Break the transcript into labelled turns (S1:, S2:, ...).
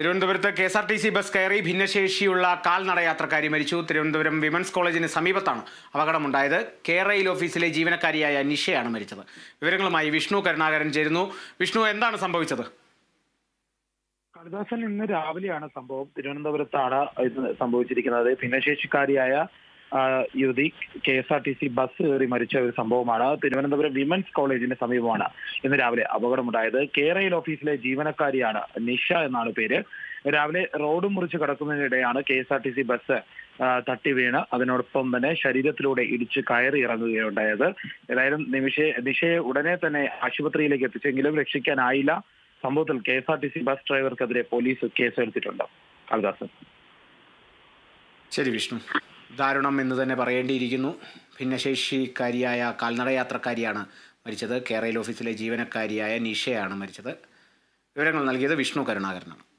S1: തിരുവനന്തപുരത്ത് K S R T C bus കയറി ഭിന്നശേഷിയുള്ള കാൽനട യാത്രക്കാരി മരിച്ചു. തിരുവനന്തപുരം വിമൻസ് കോളേജിന് സമീപത്താണ് അപകടമുണ്ടായത്. കെ റെയിൽ ഓഫീസിലെ ജീവനക്കാരിയായ നിഷയാണ് മരിച്ചത്. വിവരങ്ങളുമായി വിഷ്ണു കരുണാകരൻ ചേരുന്നു. വിഷ്ണു എന്താണ് സംഭവിച്ചത്?
S2: കാളിദാസൻ ഇന്ന് രാവിലെയാണ് സംഭവം. തിരുവനന്തപുരത്താണ് ഇത് സംഭവിച്ചിരിക്കുന്നത്. ഭിന്നശേഷിക്കാരിയായ യുവതി K S R T C bus കയറി മരിച്ച ഒരു സംഭവമാണ്. തിരുവനന്തപുരം വിമൻസ് കോളേജിന് സമീപമാണ് ഇന്ന് രാവിലെ അപകടമുണ്ടായത്. കേരയിൽ ഓഫീസിലെ ജീവനക്കാരിയാണ് നിഷ എന്നാണ് പേര്. രാവിലെ റോഡ് മുറിച്ച് കടക്കുന്നതിനിടെയാണ് K S R T C bus തട്ടി വീണ്. അതിനോടൊപ്പം തന്നെ ശരീരത്തിലൂടെ ഇടിച്ച് കയറി ഇറങ്ങുകയുണ്ടായത്. ഏതായാലും നിമിഷയെ നിഷയെ ഉടനെ തന്നെ ആശുപത്രിയിലേക്ക് എത്തിച്ചെങ്കിലും രക്ഷിക്കാനായില്ല. സംഭവത്തിൽ K S R T C bus ഡ്രൈവർക്കെതിരെ police കേസെടുത്തിട്ടുണ്ട്. കാളിദാസൻ
S1: ശരി വിഷ്ണു. ദാരുണം എന്ന് തന്നെ പറയേണ്ടിയിരിക്കുന്നു. ഭിന്നശേഷിക്കാരിയായ കാൽനടയാത്രക്കാരിയാണ് മരിച്ചത്. കേരയിൽ ഓഫീസിലെ ജീവനക്കാരിയായ നിഷയാണ് മരിച്ചത്. വിവരങ്ങൾ നൽകിയത് വിഷ്ണു കരുണാകരനാണ്.